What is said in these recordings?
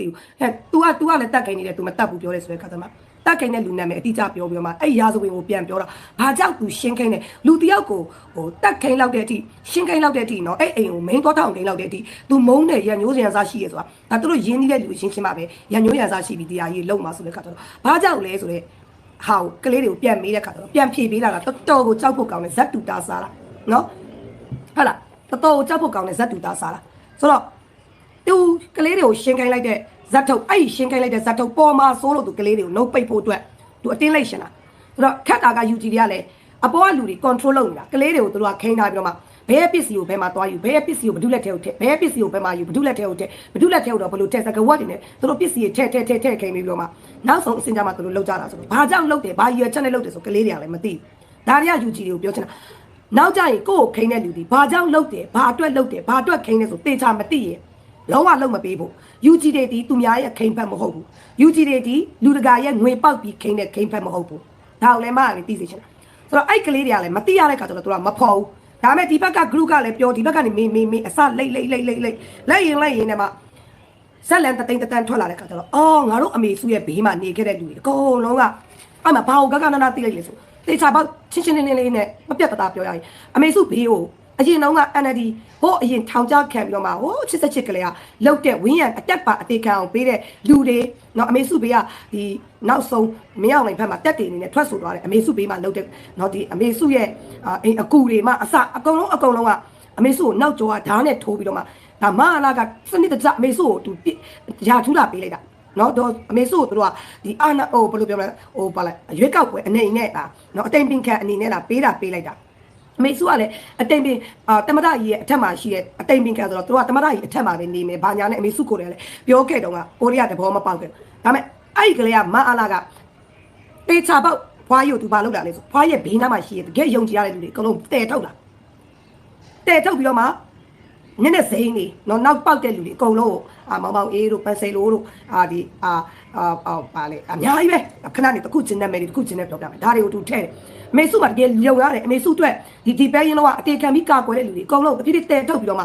သိဘူးအဲ तू က तू ကလည်းတတ်ခိုင်းနေတယ် तू မတတ်ဘူးပြောတယ်ဆိုတဲ့ခါကျမှတတ်ခိုင်းတဲ့လူနာမည်အတိအကျပြောပြီးတော့မှအဲ့ရာဇဝင်ကိုပြန်ပြောတာဘာကြောင့် तू ရှင်းခိုင်းတယ်လူတယောက်ကိုဟိုတတ်ခိုင်းလောက်တဲ့အထိရှင်းခိုင်းလောက်တဲ့အထိနော်အဲ့အိမ်ကိုမင်းသွားထောင်ခိုင်းလောက်တဲ့အထိ तू မုန်းတယ်ရန်ညိုးစရန်စားရှိရဲဆိုတာဒါသူတို့ရင်းနှီးတဲ့လူရှင်းရှင်းပါပဲရန်ညိုးရန်စားရှိပြီးတရားကြီးလုံမှာဆိုတဲ့ခါကျတော့ဘာကြောင့်လဲဆိုတော့ဟာကိုကလေးတွေကိုပြန်မေးတဲ့ခါကျတော့ပြန်ဖြေပေးလာတာတော်တော်ကိုကြောက်ဖို့ကောင်းတယ်ဇက်တူတာစားလားနော်ဟုတ်လားတော်တော်ကိုကြောက်ဖို့ကောင်းတယ်ဇက်တူတာစားလားဆိုတော့ သူကလေးတွေကိုရှင်းခိုင်းလိုက်တဲ့ဇက်ထုတ်အဲ့ဒီရှင်းခိုင်းလိုက်တဲ့ဇက်ထုတ်ပေါ်မှာစိုးလို့သူကလေးတွေကိုနှုတ်ပိတ်ဖို့အတွက်သူအတင်းလိုက်ရှင်တာဆိုတော့ခက်တာက UG တွေကလည်းအပေါ်ကလူတွေ control လုပ်နေတာကလေးတွေကိုသူတို့ကခိန်းထားပြီးတော့မှဘယ်ပစ္စည်းကိုဘယ်မှာသွားယူဘယ်ပစ္စည်းကိုဘယ်သူလက်ထဲကိုထည့်ဘယ်ပစ္စည်းကိုဘယ်မှာယူဘယ်သူလက်ထဲကိုထည့်ဘယ်သူလက်ထဲကိုတော့ဘယ်လိုထည့်စကဝတ်တွေနဲ့သူတို့ပစ္စည်းတွေထည့်ထည့်ထည့်ထည့်ခိန်းပြီးတော့မှနောက်ဆုံးအစင်ကြမှာသူတို့လောက်ကြတာဆိုတော့ဘာကြောင့်လောက်တယ်ဘာရွယ်ချက်နဲ့လောက်တယ်ဆိုကလေးတွေကလည်းမသိဘူးဒါတွေက UG တွေကိုပြောချင်တာနောက်ကြရင်ကိုယ့်ကိုခိန်းတဲ့လူတွေဘာကြောင့်လောက်တယ်ဘာအတွက်လောက်တယ်ဘာအတွက်ခိန်းတယ်ဆိုတေချာမသိရင် လုံးဝလုံးမပေးဖို့ UG တွေဒီသူများရဲ့ခိန်ဖက်မဟုတ်ဘူး UG တွေဒီလူတကာရဲ့ငွေပေါက်ပြီးခိန်တဲ့ခိန်ဖက်မဟုတ်ဘူးဒါကိုလည်းမလည်းသိစေချင်တာဆိုတော့အဲ့ကလေးတွေကလည်းမသိရတဲ့ခါကျတော့သူကမဖော်ဘူးဒါပေမဲ့ဒီဘက်က group ကလည်းပြောဒီဘက်ကနေမေးမေးမေးအစလိတ်လိတ်လိတ်လိတ်လိတ်လိုက်ရင်လိုက်ရင်လည်းမှဇက်လန်တသိန်းတတန်းထွက်လာတဲ့ခါကျတော့အော်ငါတို့အမေစုရဲ့ဘေးမှာနေခဲ့တဲ့လူတွေအကုန်လုံးကအဲ့မှာဘာကိုကကနနာသိလိုက်လေဆိုတေချာပေါက်ချင်းချင်းလေးလေးနဲ့မပြတ်တသားပြောရရင်အမေစုဘေးကို အရင်တုန်းက NLD ဟိုအရင်ထောင်ချခံပြီးတော့မှဟိုချစ်စချစ်ကလေးကလောက်တဲ့ဝင်းရံအတက်ပါအသေးခံအောင်ပေးတဲ့လူတွေနော်အမေစုဘေးကဒီနောက်ဆုံးမင်းအောင်နိုင်ဘက်မှာတက်တယ်နေနဲ့ထွက်ဆိုသွားတယ်အမေစုဘေးမှာလောက်တဲ့နော်ဒီအမေစုရဲ့အိမ်အကူတွေမှအစအကုန်လုံးအကုန်လုံးကအမေစုကိုနောက်ကျော်ကဓာတ်နဲ့ထိုးပြီးတော့မှဒါမဟာလာကစနစ်တကျအမေစုကိုသူရာထူးလာပေးလိုက်တာနော်တော့အမေစုကိုတို့ကဒီအာနာဟိုဘယ်လိုပြောမလဲဟိုပါလိုက်ရွေးကောက်ပွဲအနေနဲ့လားနော်အတိမ်ပင်ခံအနေနဲ့လားပေးတာပေးလိုက်တာ အမေစုကလည်းအတိမ်ပင်အာတမဒကြီးရဲ့အထက်မှာရှိတဲ့အတိမ်ပင်ခံဆိုတော့သူကတမဒကြီးအထက်မှာပဲနေမယ်ဘာညာနဲ့အမေစုကိုလည်းပြောခဲ့တော့ကကိုရီးယားတဘောမပေါက်ခဲ့ဒါပေမဲ့အဲ့ဒီကလေးကမအားလာကပေချာပေါက်ဖွားရုပ်သူဘာလုပ်လာလဲဆိုဖွားရဲ့ဘေးနားမှာရှိတဲ့တကယ်ယုံကြည်ရတဲ့လူတွေအကုန်လုံးတဲထုတ်လာတဲထုတ်ပြီးတော့မှ နည်းနည်းစိမ့်နေနော်နောက်ပေါက်တဲ့လူတွေအကုန်လုံးအာမောင်မောင်အေးတို့ပန်ဆေလိုတို့အာဒီအာအာပါလေအများကြီးပဲခဏနေတစ်ခုချင်းနဲ့မယ်တစ်ခုချင်းနဲ့ပြောပြမယ်ဒါတွေကိုသူထဲတယ်အမေစုကတကယ်လုံရတယ်အမေစုအတွက်ဒီဒီပဲရင်တော့အတေခံပြီးကာကွယ်တဲ့လူတွေအကုန်လုံးတပြည့်တည်းတဲထုတ်ပြီးတော့မှ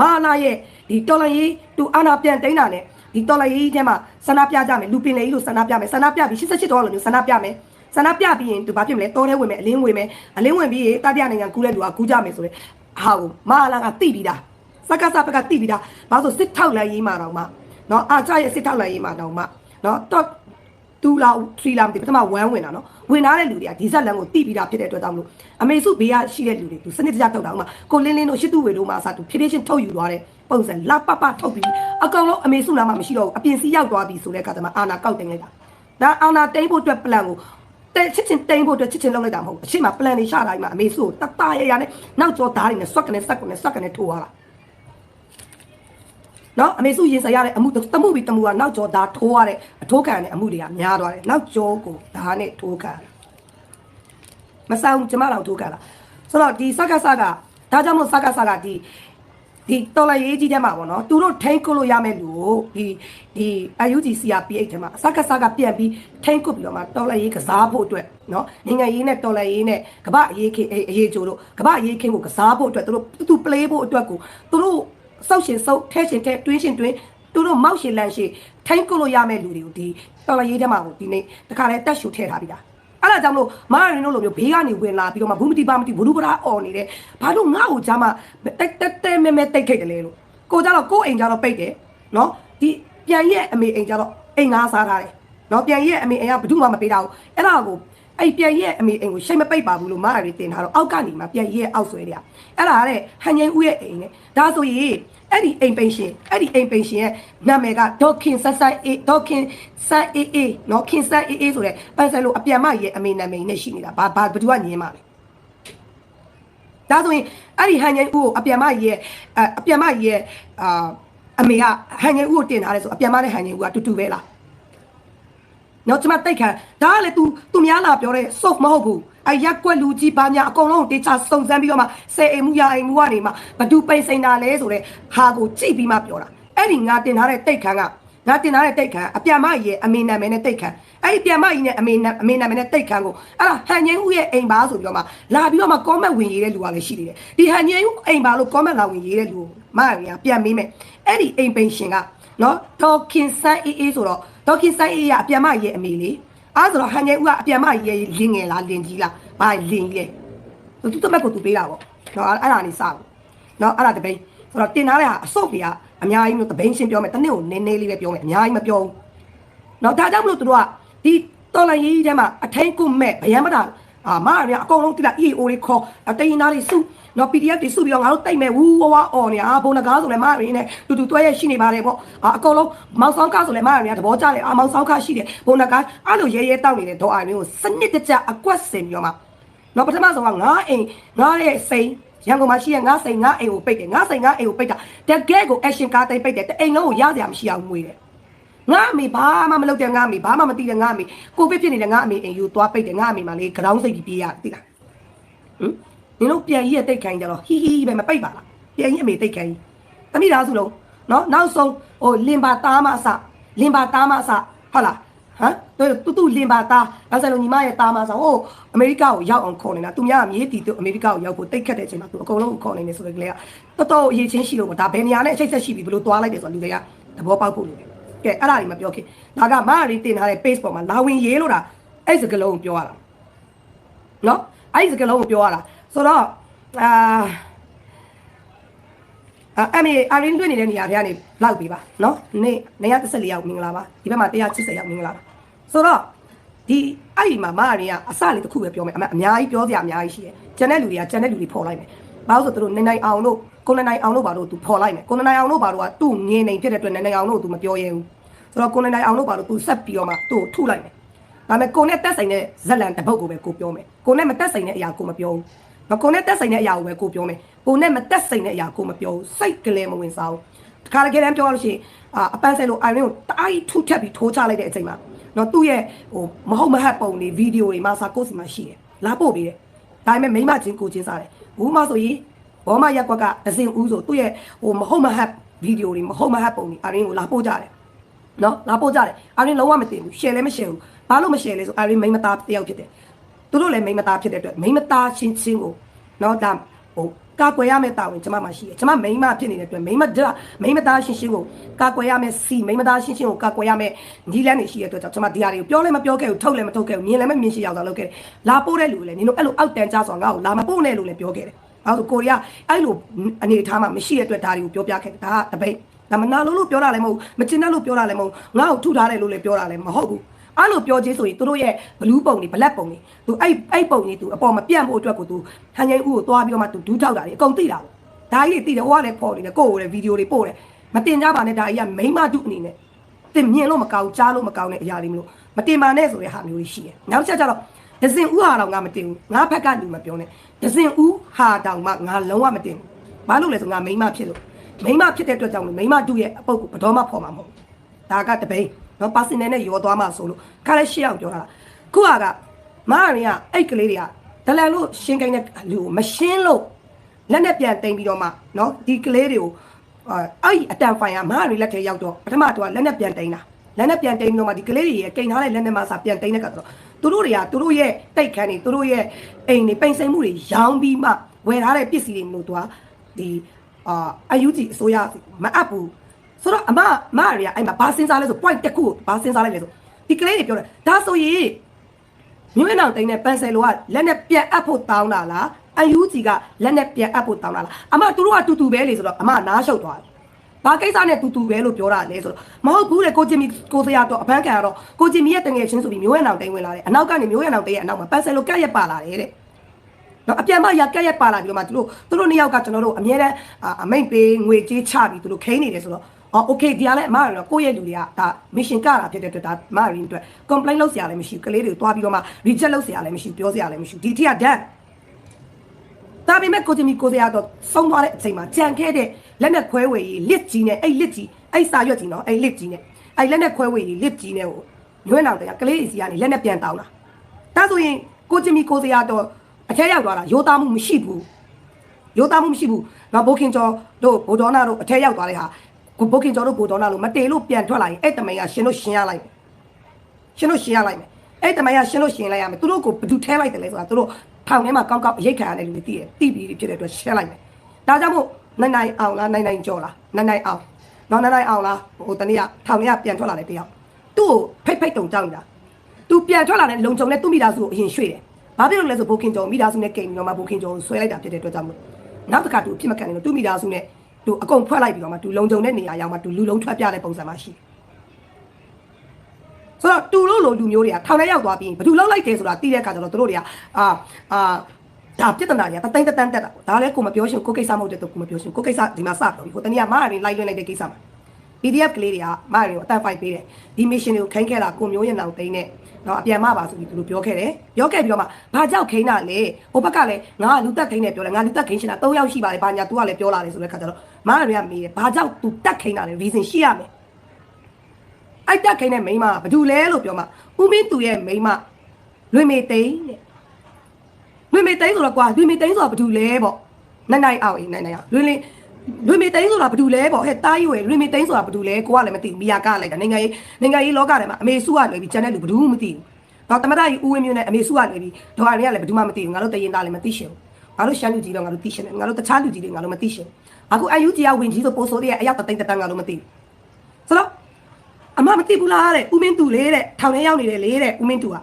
မာလာရဲ့ဒီတော်လန်ရေးသူအာနာပြန်တိန်းတာနဲ့ဒီတော်လန်ရေးထဲမှာဆန္ဒပြကြမယ်လူပင်လေကြီးလို့ဆန္ဒပြမယ်ဆန္ဒပြပြီး88ဒေါ်လာလို့ဆန္ဒပြမယ်ဆန္ဒပြပြီးရင်သူဘာဖြစ်မလဲတောထဲဝင်မယ်အလင်းဝင်မယ်အလင်းဝင်ပြီးရင်တတိယနိုင်ငံကူးတဲ့လူကကူးကြမယ်ဆိုတဲ့ ဟာကိုမာလာကတိပြီးသားစကားစပကတိပြီးသားဘာလို့စစ်ထောက်လိုင်းရေးမှာတော့မှနော်အာချရဲ့စစ်ထောက်လိုင်းရေးမှာတော့မှနော်တော့တူလာထရီလာမသိပထမ1ဝင်တာနော်ဝင်လာတဲ့လူတွေကဒီဇက်လန်ကိုတိပြီးတာဖြစ်တဲ့အတွက်ကြောင့်မလို့အမေစုဘေးကရှိတဲ့လူတွေသူစနစ်တကျထုတ်တာဥမာကိုလင်းလင်းတို့ရှစ်သူဝေတို့မှာစသူဖြည်းဖြည်းချင်းထုတ်ယူသွားတဲ့ပုံစံလာပပထုတ်ပြီးအကောင်လုံးအမေစုလာမှမရှိတော့ဘူးအပြင်စီရောက်သွားပြီဆိုတဲ့အခါကျမှအာနာကောက်တင်လိုက်တာဒါအာနာတိတ်ဖို့အတွက် plan ကို တဲ့ချစ်ချင်းတိမ့်ဖို့အတွက်ချစ်ချင်းလုပ်လိုက်တာမဟုတ်ဘူးအချိန်မှာ plan တွေရှာတိုင်းမှာအမေစုကိုတတရရနဲ့နောက်ကျော်ဓာတ်တွေနဲ့ဆွတ်ကနေဆက်ကနေဆက်ကနေထိုးသွားတာနော်အမေစုရင်ဆိုင်ရတဲ့အမှုတမှုပြီးတမှုကနောက်ကျော်ဒါထိုးရတဲ့အထိုးခံတဲ့အမှုတွေကများသွားတယ်နောက်ကျော်ကိုဒါနဲ့ထိုးခံမဆောင်ကျမတို့ထိုးခံတာဆိုတော့ဒီစကားစကားဒါကြောင့်မို့စကားစကားဒီ ဒီတော်လိုက်ရေးကြီးတဲ့မှာပေါ့နော်သူတို့ထိန်းကုလို့ရမယ်လို့ဒီဒီ UG CRPH ထဲမှာစကားစကားပြန်ပြီးထိန်းကုပြီးတော့မှတော်လိုက်ရေးကစားဖို့အတွက်နော်နိုင်ငံရေးနဲ့တော်လိုက်ရေးနဲ့ကမ္ဘာအရေးခင်းအရေးကြိုးတို့ကမ္ဘာအရေးခင်းကိုကစားဖို့အတွက်သူတို့သူ play ဖို့အတွက်ကိုသူတို့စောက်ရှင်စောက်ထဲရှင်ထဲတွင်းရှင်တွင်းသူတို့မောက်ရှင်လန့်ရှင်ထိုင်းကုလို့ရမယ့်လူတွေကိုဒီတော်လရေးထဲမှာကိုဒီနေ့တခါလဲတက်ရှူထည့်ထားပြီးတာ အဲ့ဒါကြောင့်မလို့မာရင်းတို့လိုမျိုးဘေးကနေဝင်လာပြီးတော့မှဘူးမတီပါမတီဘူးလူပရာអော်နေတယ်ဘာလို့ငါ့ကိုကြားမှာတက်တက်တဲမဲမဲတိတ်ခိတ်တယ်လေလို့ကိုကြတော့ကိုအိမ်ကြတော့ပိတ်တယ်နော်ဒီပြန်ရဲ့အမေအိမ်ကြတော့အိမ်ငါစားထားတယ်နော်ပြန်ရဲ့အမေအိမ်ကဘယ်သူမှမပေးတာဘူးအဲ့ဒါကို အဲ့ပြန်ရဲ့အမေအိမ်ကိုရှိတ်မပိတ်ပါဘူးလို့မာရီတင်ထားတော့အောက်ကနေမှပြန်ရဲ့အောက်ဆွဲတယ်အဲ့ဒါတဲ့ဟန်ငိန်ဦးရဲ့အိမ်နဲ့ဒါဆိုရင်အဲ့ဒီအိမ်ပိန်ရှင်အဲ့ဒီအိမ်ပိန်ရှင်ရဲ့နာမည်ကဒေါခင်ဆဆအေးဒေါခင်ဆန်အေးအေးနော်ခင်ဆန်အေးအေးဆိုတဲ့ပန်ဆယ်လိုအပြန်မရဲ့အမေနာမည်နဲ့ရှိနေတာဘာဘာဘယ်သူကညင်းမှာလဲဒါဆိုရင်အဲ့ဒီဟန်ငိန်ဦးကိုအပြန်မရဲ့အပြန်မရဲ့အာအမေကဟန်ငိန်ဦးကိုတင်ထားတယ်ဆိုအပြန်မနဲ့ဟန်ငိန်ဦးကတူတူပဲလား နော်ကျွန်မတိတ်ခံဒါကလေ तू သူများလာပြောတဲ့ soft မဟုတ်ဘူးအရက်ကွက်လူကြီးဘာညာအကုန်လုံးတေချာစုံစမ်းပြီးတော့မှဆယ်အိမ်မှုရအိမ်မှုကနေမှဘသူပိန်စိန်တာလဲဆိုတဲ့ဟာကိုကြည့်ပြီးမှပြောတာအဲ့ဒီငါတင်ထားတဲ့တိတ်ခံကငါတင်ထားတဲ့တိတ်ခံအပြန်မကြီးရဲ့အမေနာမည်နဲ့တိတ်ခံအဲ့ဒီပြန်မကြီးနဲ့အမေအမေနာမည်နဲ့တိတ်ခံကိုအဲ့ဒါဟန်ငိမ့်ဦးရဲ့အိမ်ပါဆိုပြီးတော့မှလာပြီးတော့မှ comment ဝင်ရေးတဲ့လူကလည်းရှိနေတယ်ဒီဟန်ငိမ့်ဦးအိမ်ပါလို့ comment လာဝင်ရေးတဲ့လူကိုမရပြန်ပြန်မေးမယ်အဲ့ဒီအိမ်ပိန်ရှင်က နော်ဒေါ်ခင်ဆန်းအေးအေးဆိုတော့ဒေါ်ခင်ဆန်းအေးကအပြန်မရဲ့အမေလေအားဆိုတော့ဟန်ငယ်ဦးကအပြန်မရဲ့လင်းငယ်လားလင်းကြီးလားဘာလင်းကြီးလဲသူသူ့မက်ကိုသူပေးတာပေါ့နော်အဲ့ဒါနေစဘူးနော်အဲ့ဒါတပိန်းဆိုတော့တင်ထားတဲ့ဟာအစုပ်တွေကအများကြီးမျိုးတပိန်းရှင်းပြောမယ်တနေ့ကိုနည်းနည်းလေးပဲပြောမယ်အများကြီးမပြောဘူးနော်ဒါကြောင့်မလို့သူတို့ကဒီတော်လိုင်းရေးထဲမှာအထိုင်းကုမဲ့ဗယံမတာ အာမရအကုန်လုံးတိလာ EO တွေခေါ်တိန်နာတွေစုနော် PDF တွေစုပြီးတော့ငါတို့တိတ်မဲ့ဝူဝဝအော်နေအာဘုံနကားဆိုလဲမရင်းနဲ့တူတူတွဲရရှိနေပါတယ်ပေါ့အာအကုန်လုံးမောင်ဆောင်ကားဆိုလဲမရင်းကသဘောကျတယ်အာမောင်ဆောင်ကားရှိတယ်ဘုံနကားအဲ့လိုရဲရဲတောက်နေတဲ့ဒေါ်အိုင်မျိုးကိုစနစ်တကျအကွက်စင်ပြီးတော့မှနော်ပထမဆုံးကငါအိမ်ငါရဲ့စိန်ရန်ကုန်မှာရှိရငါစိန်ငါအိမ်ကိုပိတ်တယ်ငါစိန်ငါအိမ်ကိုပိတ်တာတကယ်ကို action ကားတိတ်ပိတ်တယ်တအိမ်လုံးကိုရစရာမရှိအောင်ငွေတယ် ငါအမေဘာမှမလုပ်တဲ့ငါအမေဘာမှမသိတဲ့ငါအမေကိုဗစ်ဖြစ်နေတဲ့ငါအမေအိမ်ယူသွားပိတ်တယ်ငါအမေမှလေဂရောင်းစိတ်ကြီးပြေးရသိလားဟမ်နင်တို့ပြန်ကြီးရဲ့တိတ်ခိုင်းကြတော့ဟီဟီပဲမပိတ်ပါလားပြန်ကြီးအမေတိတ်ခိုင်းတမိသားစုလုံးနော်နောက်ဆုံးဟိုလင်ပါသားမအစလင်ပါသားမအစဟုတ်လားဟမ်တူတူလင်ပါသားနောက်ဆက်လို့ညီမရဲ့သားမအစဟိုအမေရိကကိုရောက်အောင်ခေါ်နေတာသူများအမြေးတီတူအမေရိကကိုရောက်ဖို့တိတ်ခတ်တဲ့အချိန်မှာသူအကုန်လုံးကိုခေါ်နေတယ်ဆိုတော့ကလေးကတော်တော်အရေးချင်းရှိလို့ဒါဘယ်နေရာနဲ့အချိတ်ဆက်ရှိပြီဘယ်လိုသွားလိုက်တယ်ဆိုတော့လူတွေကသဘောပေါက်ဖို့လိုတယ် ကဲအဲ့ဒါကြီးမပြောခင်ဒါကမရီတင်ထားတဲ့ page ပေါ်မှာလာဝင်ရေးလို့တာအဲ့စကလုံးကိုပြောရတာနော်အဲ့ဒီစကလုံးကိုပြောရတာဆိုတော့အာအမေအရင်တွေ့နေတဲ့နေရာတွေကနေလောက်ပြီပါနော်နေ့114ရောက်မင်္ဂလာပါဒီဘက်မှာ180ရောက်မင်္ဂလာပါဆိုတော့ဒီအဲ့ဒီမှာမအရင်ကအစလေးတစ်ခုပဲပြောမယ်အမအများကြီးပြောစရာအများကြီးရှိတယ်ကျန်တဲ့လူတွေကကျန်တဲ့လူတွေဖော်လိုက်မယ် ဘာလို့ဆိုသူတို့နေနိုင်အောင်လို့ကိုနေနိုင်အောင်လို့ဘာလို့သူဖော်လိုက်မယ်ကိုနေနိုင်အောင်လို့ဘာလို့ကသူ့ငင်းနေဖြစ်တဲ့အတွက်နေနိုင်အောင်လို့သူမပြောရဲဘူးဆိုတော့ကိုနေနိုင်အောင်လို့ဘာလို့သူဆက်ပြီးတော့မှသူ့ကိုထုလိုက်မယ်ဒါပေမဲ့ကိုနဲ့တက်ဆိုင်တဲ့ဇက်လန်တပုတ်ကိုပဲကိုပြောမယ်ကိုနဲ့မတက်ဆိုင်တဲ့အရာကိုမပြောဘူးမကိုနဲ့တက်ဆိုင်တဲ့အရာကိုပဲကိုပြောမယ်ကိုနဲ့မတက်ဆိုင်တဲ့အရာကိုမပြောဘူးစိတ်ကလေးမဝင်စားဘူးတခါတကယ်တမ်းပြောလို့ရှိရင်အာအပန်းဆဲလို့အိုင်ရင်းကိုတအားကြီးထုထက်ပြီးထိုးချလိုက်တဲ့အချိန်မှာနော်သူ့ရဲ့ဟိုမဟုတ်မဟတ်ပုံတွေဗီဒီယိုတွေမှာစာကိုစီမှာရှိတယ်လာပို့ပေးတယ်ဒါပေမဲ့မိမချင်းကိုချင်းစားတယ် ဘူးမဆိုရင်ဘောမရက်ကွက်ကဒဇင်ဦးဆိုသူ့ရဲ့ဟိုမဟုတ်မဟတ်ဗီဒီယိုတွေမဟုတ်မဟတ်ပုံတွေအိုင်ရင်းကိုလာပို့ကြတယ်နော်လာပို့ကြတယ်အာရင်လုံးဝမတင်ဘူးရှယ်လည်းမရှယ်ဘူးဘာလို့မရှယ်လဲဆိုအာရင်မိန်းမသားတယောက်ဖြစ်တယ်သူတို့လည်းမိန်းမသားဖြစ်တဲ့အတွက်မိန်းမသားချင်းချင်းကိုနော်ဒါ ဟိုကာကွယ်ရမယ့်တာဝန်ကျမမှာရှိတယ်ကျမမိန်းမဖြစ်နေတဲ့အတွက်မိန်းမဒမိန်းမသားရှင်းရှင်းကိုကာကွယ်ရမယ့်စီမိန်းမသားရှင်းရှင်းကိုကာကွယ်ရမယ့်ညီလန်းတွေရှိတဲ့အတွက်ကြောင့်ကျမဒီဟာတွေကိုပြောလည်းမပြောခဲ့ဘူးထုတ်လည်းမထုတ်ခဲ့ဘူးမြင်လည်းမမြင်ရှိအောင်သာလုပ်ခဲ့တယ်လာပို့တဲ့လူလည်းနင်တို့အဲ့လိုအောက်တန်းကြဆိုငါ့ကိုလာမပို့နဲ့လို့လည်းပြောခဲ့တယ်ဘာလို့ကိုရီးယားအဲ့လိုအနေထားမှမရှိတဲ့အတွက်ဒါတွေကိုပြောပြခဲ့တယ်ဒါကတပိတ်ဒါမနာလို့လို့ပြောတာလည်းမဟုတ်မကျင်တတ်လို့ပြောတာလည်းမဟုတ်ငါ့ကိုထုထားတယ်လို့လည်းပြောတာလည်းမဟုတ်ဘူး အဲ့လိုပြောချင်းဆိုရင်သူတို့ရဲ့ဘလူးပုံတွေဘလက်ပုံတွေသူအဲ့အဲ့ပုံတွေသူအပေါ်မပြန့်ဖို့အတွက်ကိုသူဟန်ငိုင်းဦးကိုသွားပြီးတော့မှသူဒူးထောက်တာတွေအကုန်သိတာပေါ့ဒါကြီးတွေသိတယ်ဟိုကလည်းပေါ်နေတယ်ကိုယ့်ကိုလည်းဗီဒီယိုတွေပို့တယ်မတင်ကြပါနဲ့ဒါကြီးကမိမတုအနေနဲ့တင်မြင်လို့မကောင်းကြားလို့မကောင်းတဲ့အရာတွေမလို့မတင်ပါနဲ့ဆိုတဲ့ဟာမျိုးတွေရှိတယ်နောက်ချက်ကျတော့ဒဇင်ဦးဟာတော့ငါမတင်ဘူးငါဘက်ကလူမပြောနဲ့ဒဇင်ဦးဟာတောင်မှငါလုံးဝမတင်ဘူးဘာလို့လဲဆိုငါမိမဖြစ်လို့မိမဖြစ်တဲ့အတွက်ကြောင့်မိမတုရဲ့အပုတ်ကိုဘတော်မှဖော်မှာမဟုတ်ဒါကတပိန် နော်ပါစင်နယ်နဲ့ရောသွားမှဆိုလို့ခါလဲရှေ့အောင်ပြောတာခုကမရင်းကအဲ့ကလေးတွေကဒလန်လို့ရှင်းကိန်းတဲ့လူကိုမရှင်းလို့လက်နဲ့ပြန်တင်ပြီးတော့မှနော်ဒီကလေးတွေကိုအဲ့အတန်ဖိုင်ကမရင်းလက်ထဲရောက်တော့ပထမတော့လက်နဲ့ပြန်တင်တာလက်နဲ့ပြန်တင်ပြီးတော့မှဒီကလေးတွေရဲ့ကိန်းထားတဲ့လက်နဲ့မှစာပြန်တင်တဲ့ကတော့သူတို့တွေကသူတို့ရဲ့တိတ်ခမ်းတွေသူတို့ရဲ့အိမ်တွေပိန်စိမ်မှုတွေရောင်းပြီးမှဝယ်ထားတဲ့ပစ္စည်းတွေမျိုးတော့ဒီအာအယူကြီးအစိုးရမအပ်ဘူး ဆိုတော့အမမရီကအဲ့မှာဘာစဉ်းစားလဲဆို point တစ်ခုကိုဘာစဉ်းစားလိုက်လဲဆိုဒီကလေးတွေပြောတယ်ဒါဆိုရင်မြို့ရအောင်တိုင်းနဲ့ပန်ဆယ်လိုကလက်နဲ့ပြန်အပ်ဖို့တောင်းတာလားအယူကြီးကလက်နဲ့ပြန်အပ်ဖို့တောင်းတာလားအမသူတို့ကတူတူပဲလေဆိုတော့အမနားရှုပ်သွားတယ်ဘာကိစ္စနဲ့တူတူပဲလို့ပြောတာလဲဆိုတော့မဟုတ်ဘူးလေကိုဂျင်မီကိုစရာတော့အပန်းခံရတော့ကိုဂျင်မီရဲ့တငယ်ချင်းဆိုပြီးမျိုးရအောင်တိုင်းဝင်လာတယ်အနောက်ကနေမျိုးရအောင်တိုင်းရဲ့အနောက်မှာပန်ဆယ်လိုကက်ရက်ပါလာတယ်တဲ့နော်အပြန်မရကက်ရက်ပါလာပြီးတော့မှသူတို့သူတို့နှစ်ယောက်ကကျွန်တော်တို့အမြဲတမ်းအမိတ်ပေးငွေကြေးချပြီးသူတို့ခိန်းနေတယ်ဆိုတော့ အော် okay ဒီကလည်းအမကတော့ကိုယ့်ရဲ့လူတွေကဒါ mission ကတာဖြစ်တဲ့အတွက်ဒါအမရင်းအတွက် complaint လုပ်စရာလည်းမရှိဘူးကလေးတွေသွားပြီးတော့မှ reject လုပ်စရာလည်းမရှိပြောစရာလည်းမရှိဒီထက်က done ဒါပေမဲ့ကိုချင်မီကိုစရာတော့ဆုံးသွားတဲ့အချိန်မှာကြံခဲ့တဲ့လက်နဲ့ခွဲဝေကြီးလစ်ကြီးနဲ့အဲ့လစ်ကြီးအဲ့စာရွက်ကြီးနော်အဲ့လစ်ကြီးနဲ့အဲ့လက်နဲ့ခွဲဝေကြီးလစ်ကြီးနဲ့ဟိုညွှန်းတော်တရားကလေးအစီကနေလက်နဲ့ပြန်တောင်းတာဒါဆိုရင်ကိုချင်မီကိုစရာတော့အထက်ရောက်သွားတာရိုးသားမှုမရှိဘူးရိုးသားမှုမရှိဘူး။ငါဘိုခင်ကျော်တို့ဘိုဒေါနာတို့အထက်ရောက်သွားတဲ့ဟာ ကိုဘိုးခင်ကျော်တို့ဘိုဒေါနာလို့မတေလို့ပြန်ထွက်လာရင်အဲ့တမန်ကရှင်တို့ရှင်ရလိုက်မယ်ရှင်တို့ရှင်ရလိုက်မယ်အဲ့တမန်ကရှင်တို့ရှင်လိုက်ရမယ်သူတို့ကိုဘယ်သူထဲလိုက်တယ်လဲဆိုတာသူတို့ထောင်ထဲမှာကောင်းကောင်းအရိတ်ခံရတယ်လို့သိတယ်သိပြီးဖြစ်တဲ့အတွက်ရှင်းလိုက်မယ်ဒါကြောင့်မို့နိုင်နိုင်အောင်လားနိုင်နိုင်ကြော်လားနိုင်နိုင်အောင်နော်နိုင်နိုင်အောင်လားဟိုတနေ့ကထောင်ထဲကပြန်ထွက်လာတယ်တယောက်သူ့ကိုဖိတ်ဖိတ်တုံကြောက်နေတာသူပြန်ထွက်လာတဲ့လုံချုံနဲ့သူ့မိသားစုကိုအရင်ရွှေ့တယ်ဘာဖြစ်လို့လဲဆိုဘိုကင်ကျော်မိသားစုနဲ့ကိန်ပြီးတော့မှဘိုကင်ကျော်ကိုဆွဲလိုက်တာဖြစ်တဲ့အတွက်ကြောင့်မို့နောက်တစ်ခါသူအဖြစ်မခံနေလို့သူ့မိသားစုနဲ့ သူအကုန်ဖွဲ့လိုက်ပြီးတော့မှသူလုံချုံတဲ့နေရာရောက်မှသူလူလုံးထွက်ပြတဲ့ပုံစံမှရှိတယ်ဆိုတော့တူလို့လိုလူမျိုးတွေကထောင်ထဲရောက်သွားပြီးဘယ်သူလောက်လိုက်တယ်ဆိုတာသိတဲ့အခါကျတော့တို့တွေကအာအာဒါပြဿနာတွေကတတိုင်းတတန်းတက်တာပေါ့ဒါလည်းကိုမပြောရှင်ကိုကိစ္စမဟုတ်တဲ့တော့ကိုမပြောရှင်ကိုကိစ္စဒီမှာစပြောပြီဟိုတနည်းကမားရင်လိုက်လွှင့်လိုက်တဲ့ကိစ္စမှာ PDF ကလေးတွေကမားရင်ကိုအတန်ဖိုက်ပေးတယ်ဒီ mission တွေကိုခိုင်းခဲ့တာကိုမျိုးရနောင်သိန်းနဲ့ နော်အပြန်မပါဆိုပြီးသူတို့ပြောခဲ့တယ်ပြောခဲ့ပြီးတော့မှဘာကြောက်ခိန်းတာလဲဟိုဘက်ကလည်းငါကလူတက်ခိန်းနဲ့ပြောတယ်ငါလူတက်ခိန်းရှင်တာ၃ယောက်ရှိပါတယ်ဘာညာ तू ကလည်းပြောလာတယ်ဆိုတဲ့ခါကျတော့မားရင်ကမေးတယ်ဘာကြောက် तू တက်ခိန်းတာလဲ reason ရှိရမယ်အဲ့တက်ခိန်းတဲ့မိန်းမကဘာတူလဲလို့ပြောမှဦးမင်းသူရဲ့မိန်းမလွင်မေသိန်းတဲ့လွင်မေသိန်းဆိုတော့ကွာလွင်မေသိန်းဆိုတာဘာတူလဲပေါ့နိုင်နိုင်အောင်အေးနိုင်နိုင်အောင်လွင်လင်း လွင်မေသိန်းဆိုတာဘာတူလဲပေါ့ဟဲ့တားရွယ်လွင်မေသိန်းဆိုတာဘာတူလဲကိုကလည်းမသိဘူးမိယာကလိုက်တာနိုင်ငံရေးနိုင်ငံရေးလောကထဲမှာအမေစုကလွယ်ပြီးကျန်တဲ့လူဘာတူမှမသိဘူးတော့တမရကြီးဦးဝင်းမျိုးနဲ့အမေစုကလွယ်ပြီးဒေါ်ရင်းကလည်းဘာတူမှမသိဘူးငါတို့တရင်သားလည်းမသိရှင်ဘူးငါတို့ရှမ်းလူကြီးတော့ငါတို့သိရှင်တယ်ငါတို့တခြားလူကြီးတွေငါတို့မသိရှင်အခုအယူကြီးကဝင်ကြီးဆိုပို့ဆိုတဲ့အရောက်တိတ်တန်းငါတို့မသိဘူးဆိုတော့အမမသိဘူးလားတဲ့ဦးမင်းသူလေးတဲ့ထောင်ထဲရောက်နေတယ်လေတဲ့ဦးမင်းသူက